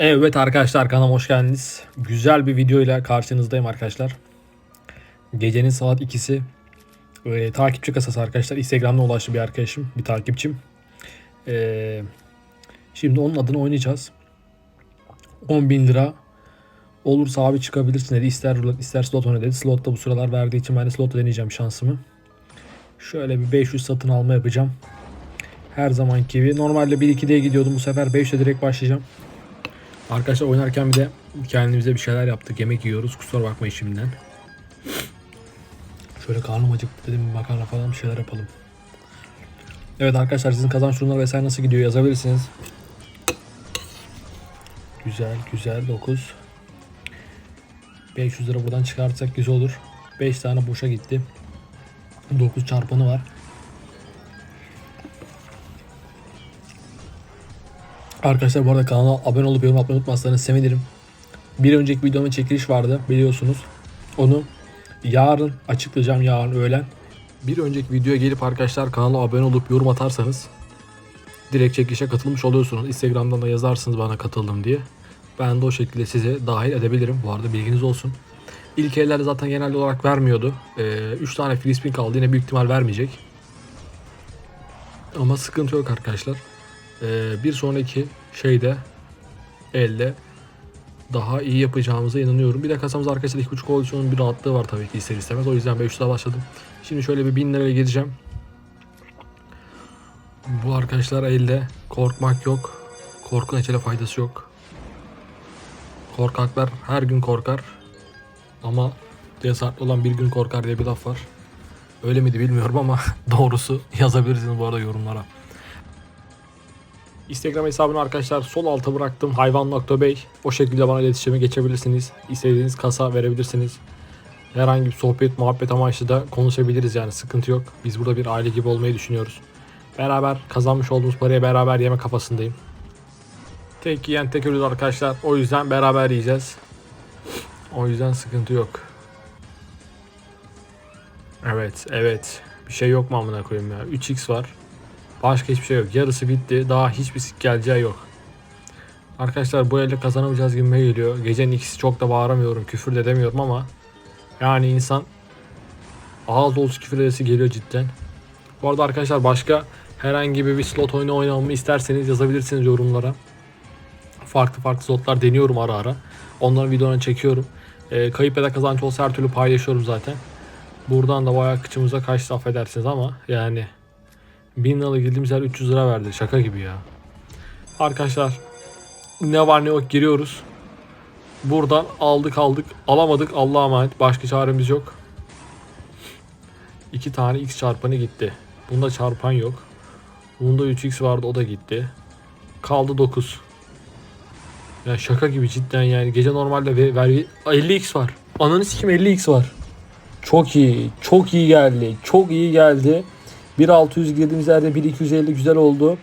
Evet arkadaşlar kanalıma hoş geldiniz. Güzel bir video ile karşınızdayım arkadaşlar. Gecenin saat 2'si. Ee, takipçi kasası arkadaşlar. Instagram'da ulaştı bir arkadaşım, bir takipçim. Ee, şimdi onun adını oynayacağız. 10 bin lira olursa abi çıkabilirsin dedi. İster rulet ister slot oyna dedi. Slot da bu sıralar verdiği için ben de slot deneyeceğim şansımı. Şöyle bir 500 satın alma yapacağım. Her zamanki gibi. Normalde 1-2'de gidiyordum. Bu sefer 5'te direkt başlayacağım. Arkadaşlar oynarken bir de kendimize bir şeyler yaptık. Yemek yiyoruz. Kusura bakmayın şimdiden. Şöyle karnım acıktı dedim. Makarna falan bir şeyler yapalım. Evet arkadaşlar sizin kazanç durumları vesaire nasıl gidiyor yazabilirsiniz. Güzel güzel 9. 500 lira buradan çıkartsak güzel olur. 5 tane boşa gitti. 9 çarpanı var. Arkadaşlar bu arada kanala abone olup yorum atmayı unutmazsanız sevinirim. Bir önceki videomun çekiliş vardı biliyorsunuz. Onu yarın açıklayacağım yarın öğlen. Bir önceki videoya gelip arkadaşlar kanala abone olup yorum atarsanız direkt çekilişe katılmış oluyorsunuz. Instagram'dan da yazarsınız bana katıldım diye. Ben de o şekilde size dahil edebilirim. Bu arada bilginiz olsun. İlk ellerde zaten genel olarak vermiyordu. 3 tane free spin kaldı. Yine büyük ihtimal vermeyecek. Ama sıkıntı yok arkadaşlar. Ee, bir sonraki şeyde elde daha iyi yapacağımıza inanıyorum. Bir de kasamız arkadaşlar 2.5 olduğu için onun bir rahatlığı var tabii ki ister istemez. O yüzden 500'e başladım. Şimdi şöyle bir 1000 liraya gireceğim. Bu arkadaşlar elde korkmak yok. Korkun öyle faydası yok. Korkaklar her gün korkar. Ama cesaretli olan bir gün korkar diye bir laf var. Öyle miydi bilmiyorum ama doğrusu yazabilirsiniz bu arada yorumlara. Instagram hesabını arkadaşlar sol alta bıraktım. Hayvan.bey. O şekilde bana iletişime geçebilirsiniz. İstediğiniz kasa verebilirsiniz. Herhangi bir sohbet, muhabbet amaçlı da konuşabiliriz yani sıkıntı yok. Biz burada bir aile gibi olmayı düşünüyoruz. Beraber kazanmış olduğumuz parayı beraber yeme kafasındayım. Tek yiyen tek ölür arkadaşlar. O yüzden beraber yiyeceğiz. O yüzden sıkıntı yok. Evet, evet. Bir şey yok mu amına koyayım ya? 3x var. Başka hiçbir şey yok. Yarısı bitti. Daha hiçbir sik geleceği yok. Arkadaşlar bu elde kazanamayacağız gibi geliyor. Gecenin ikisi çok da bağıramıyorum. Küfür de edemiyorum ama yani insan ağız dolusu küfür edesi geliyor cidden. Bu arada arkadaşlar başka herhangi bir slot oyunu oynamamı isterseniz yazabilirsiniz yorumlara. Farklı farklı slotlar deniyorum ara ara. Onların videolarını çekiyorum. E, kayıp ya da kazanç olsa her türlü paylaşıyorum zaten. Buradan da bayağı kıçımıza kaçtı affedersiniz ama yani 1000 lira girdiğimiz yer 300 lira verdi. Şaka gibi ya. Arkadaşlar ne var ne yok giriyoruz. Buradan aldık aldık. Alamadık Allah'a emanet. Başka çaremiz yok. İki tane x çarpanı gitti. Bunda çarpan yok. Bunda 3x vardı o da gitti. Kaldı 9. Ya şaka gibi cidden yani. Gece normalde ve vergi 50x var. Ananı sikim 50x var. Çok iyi. Çok iyi geldi. Çok iyi geldi. 1.600 girdiğimiz yerde 1.250 güzel oldu.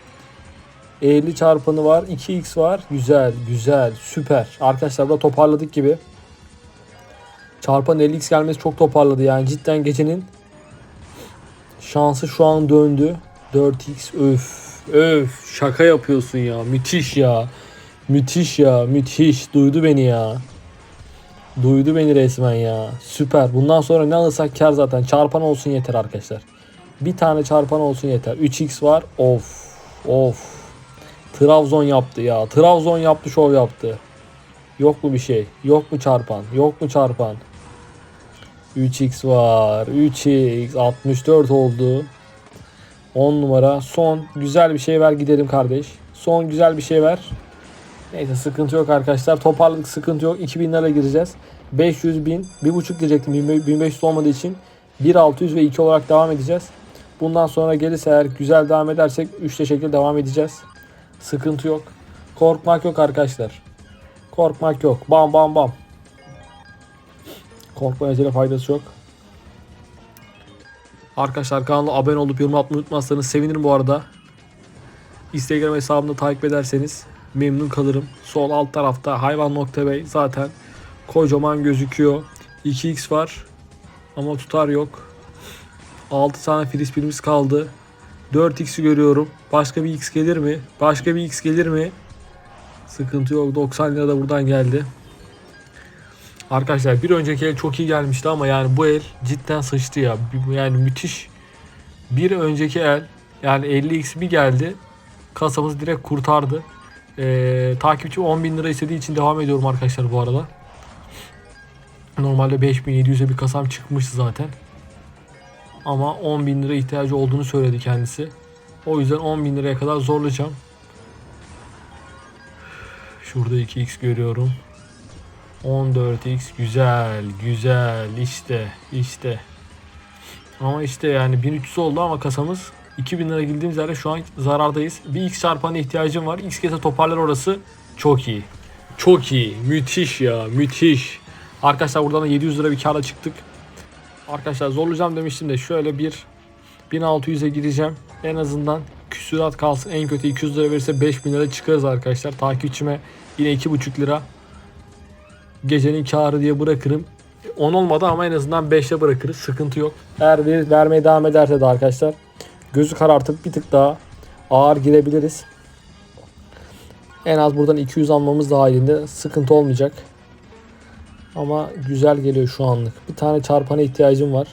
50 çarpanı var. 2x var. Güzel. Güzel. Süper. Arkadaşlar burada toparladık gibi. Çarpan 50x gelmesi çok toparladı yani. Cidden gecenin şansı şu an döndü. 4x öf. Öf. Şaka yapıyorsun ya. Müthiş ya. Müthiş ya. Müthiş. Duydu beni ya. Duydu beni resmen ya. Süper. Bundan sonra ne alırsak kar zaten. Çarpan olsun yeter arkadaşlar. Bir tane çarpan olsun yeter. 3x var. Of. Of. Trabzon yaptı ya. Trabzon yaptı şov yaptı. Yok mu bir şey? Yok mu çarpan? Yok mu çarpan? 3x var. 3x 64 oldu. 10 numara. Son güzel bir şey ver gidelim kardeş. Son güzel bir şey ver. Neyse sıkıntı yok arkadaşlar. Toparladık sıkıntı yok. 2000 lira gireceğiz. 500 bin. 1.5 girecektim 1500 olmadığı için. 1.600 ve 2 olarak devam edeceğiz. Bundan sonra gelirse eğer güzel devam edersek 3'te şekilde devam edeceğiz. Sıkıntı yok. Korkmak yok arkadaşlar. Korkmak yok. Bam bam bam. Korkma acele faydası yok. Arkadaşlar kanala abone olup yorum atmayı unutmazsanız sevinirim bu arada. Instagram hesabımda takip ederseniz memnun kalırım. Sol alt tarafta hayvan.bey zaten kocaman gözüküyor. 2x var ama tutar yok. 6 tane frisbeemiz kaldı. 4x'i görüyorum. Başka bir x gelir mi? Başka bir x gelir mi? Sıkıntı yok. 90 lira da buradan geldi. Arkadaşlar bir önceki el çok iyi gelmişti ama yani bu el cidden sıçtı ya. Yani müthiş. Bir önceki el yani 50x bir geldi. Kasamızı direkt kurtardı. Ee, takipçi 10 bin lira istediği için devam ediyorum arkadaşlar bu arada. Normalde 5700'e bir kasam çıkmıştı zaten. Ama 10 bin lira ihtiyacı olduğunu söyledi kendisi. O yüzden 10 bin liraya kadar zorlayacağım. Şurada 2x görüyorum. 14x güzel güzel işte işte. Ama işte yani 1300 oldu ama kasamız 2000 lira girdiğimiz yerde şu an zarardayız. Bir x çarpanı ihtiyacım var. X kese toparlar orası. Çok iyi. Çok iyi. Müthiş ya. Müthiş. Arkadaşlar buradan da 700 lira bir karla çıktık. Arkadaşlar zorlayacağım demiştim de şöyle bir 1600'e gireceğim. En azından küsurat kalsın. En kötü 200 lira verirse 5000 lira çıkarız arkadaşlar. Takipçime yine 2,5 lira gecenin karı diye bırakırım. 10 olmadı ama en azından 5'e bırakırız. Sıkıntı yok. Eğer ver, vermeye devam ederse de arkadaşlar gözü karartıp bir tık daha ağır girebiliriz. En az buradan 200 almamız dahilinde sıkıntı olmayacak. Ama güzel geliyor şu anlık. Bir tane çarpana ihtiyacım var.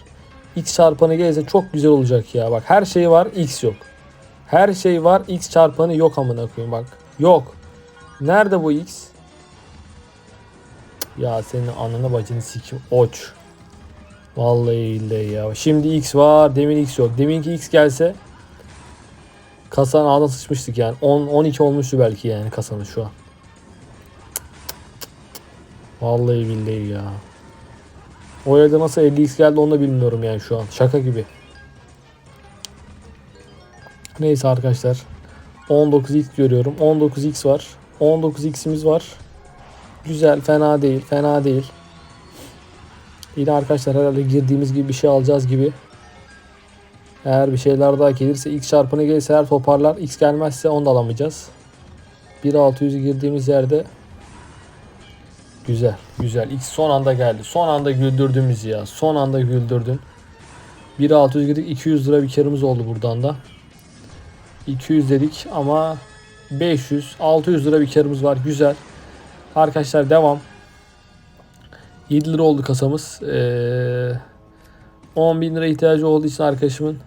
X çarpanı gelirse çok güzel olacak ya. Bak her şey var X yok. Her şey var X çarpanı yok amına koyayım bak. Yok. Nerede bu X? Ya senin ananı bacını sikim. Oç. Vallahi billahi ya. Şimdi X var. Demin X yok. Deminki X gelse kasanın ağzına sıçmıştık yani. 10 12 olmuştu belki yani kasanın şu an. Vallahi billahi ya. O elde nasıl 50x geldi onu da bilmiyorum yani şu an. Şaka gibi. Neyse arkadaşlar. 19x görüyorum. 19x var. 19x'imiz var. Güzel. Fena değil. Fena değil. Yine arkadaşlar herhalde girdiğimiz gibi bir şey alacağız gibi. Eğer bir şeyler daha gelirse x çarpını gelirse eğer toparlar. X gelmezse onu da alamayacağız. 1.600'ü girdiğimiz yerde Güzel, güzel. X son anda geldi. Son anda güldürdün ya. Son anda güldürdün. 1.600 girdik. 200 lira bir karımız oldu buradan da. 200 dedik ama 500, 600 lira bir karımız var. Güzel. Arkadaşlar devam. 7 lira oldu kasamız. Ee, 10 bin lira ihtiyacı olduğu için arkadaşımın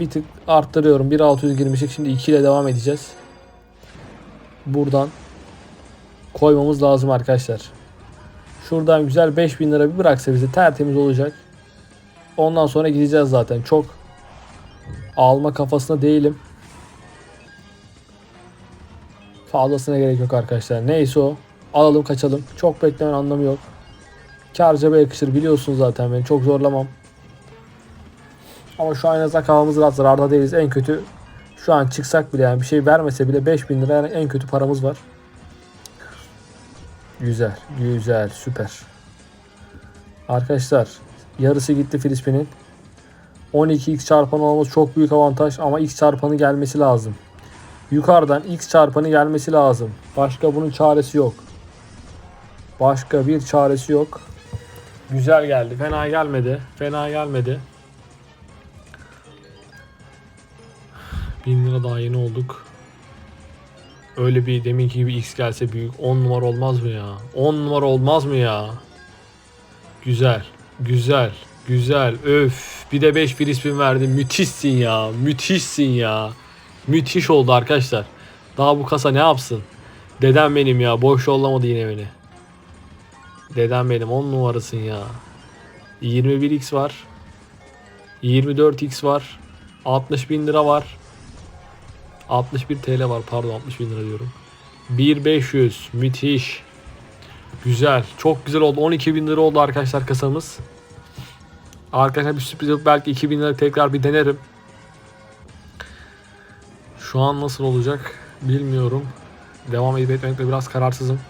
bir tık arttırıyorum. 1.600 girmiştik. Şimdi 2 ile devam edeceğiz. Buradan koymamız lazım arkadaşlar. Şuradan güzel 5000 lira bir bıraksa bize tertemiz olacak. Ondan sonra gideceğiz zaten. Çok alma kafasında değilim. Fazlasına gerek yok arkadaşlar. Neyse o. Alalım kaçalım. Çok beklemen anlamı yok. Kar cebe yakışır biliyorsunuz zaten ben çok zorlamam. Ama şu an en azından kafamız rahat zararda değiliz. En kötü şu an çıksak bile yani bir şey vermese bile 5000 lira yani en kötü paramız var. Güzel, güzel, süper. Arkadaşlar yarısı gitti Filispin'in. 12x çarpanı olması çok büyük avantaj ama x çarpanı gelmesi lazım. Yukarıdan x çarpanı gelmesi lazım. Başka bunun çaresi yok. Başka bir çaresi yok. Güzel geldi. Fena gelmedi. Fena gelmedi. 1000 lira daha yeni olduk. Öyle bir deminki gibi X gelse büyük 10 numara olmaz mı ya? 10 numara olmaz mı ya? Güzel. Güzel. Güzel. Öf. Bir de 5 Filispin verdi. Müthişsin ya. Müthişsin ya. Müthiş oldu arkadaşlar. Daha bu kasa ne yapsın? Dedem benim ya. Boş yollamadı yine beni. Dedem benim 10 numarasın ya. 21x var. 24x var. 60 bin lira var. 61 TL var pardon 60 bin lira diyorum. 1500 müthiş. Güzel. Çok güzel oldu. 12 bin lira oldu arkadaşlar kasamız. Arkadaşlar bir sürpriz yok. Belki 2000 lira tekrar bir denerim. Şu an nasıl olacak bilmiyorum. Devam edip etmekle biraz kararsızım.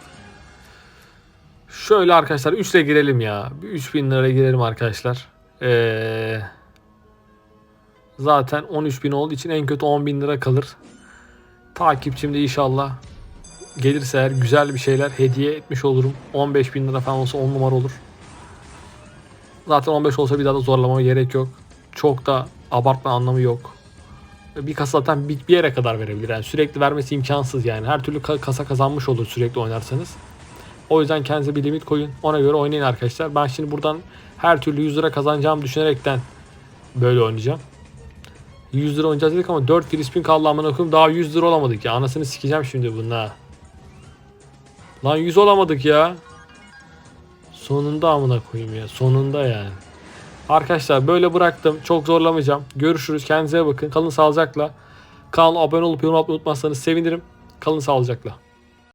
Şöyle arkadaşlar 3 ile girelim ya. Bir 3000 liraya girelim arkadaşlar. Eee Zaten 13 bin olduğu için en kötü 10 bin lira kalır. Takipçim de inşallah gelirse eğer güzel bir şeyler hediye etmiş olurum. 15 bin lira falan olsa 10 numara olur. Zaten 15 olsa bir daha da zorlamama gerek yok. Çok da abartma anlamı yok. bir kasa zaten bir, yere kadar verebilir. Yani sürekli vermesi imkansız yani. Her türlü ka- kasa kazanmış olur sürekli oynarsanız. O yüzden kendinize bir limit koyun. Ona göre oynayın arkadaşlar. Ben şimdi buradan her türlü 100 lira kazanacağımı düşünerekten böyle oynayacağım. 100 lira oynayacağız dedik ama 4 free spin kaldı amına koyayım. Daha 100 lira olamadık ya. Anasını sikeceğim şimdi bunun ha. Lan 100 olamadık ya. Sonunda amına koyayım ya. Sonunda yani. Arkadaşlar böyle bıraktım. Çok zorlamayacağım. Görüşürüz. Kendinize bakın. Kalın sağlıcakla. Kanala abone olup yorum atmayı unutmazsanız sevinirim. Kalın sağlıcakla.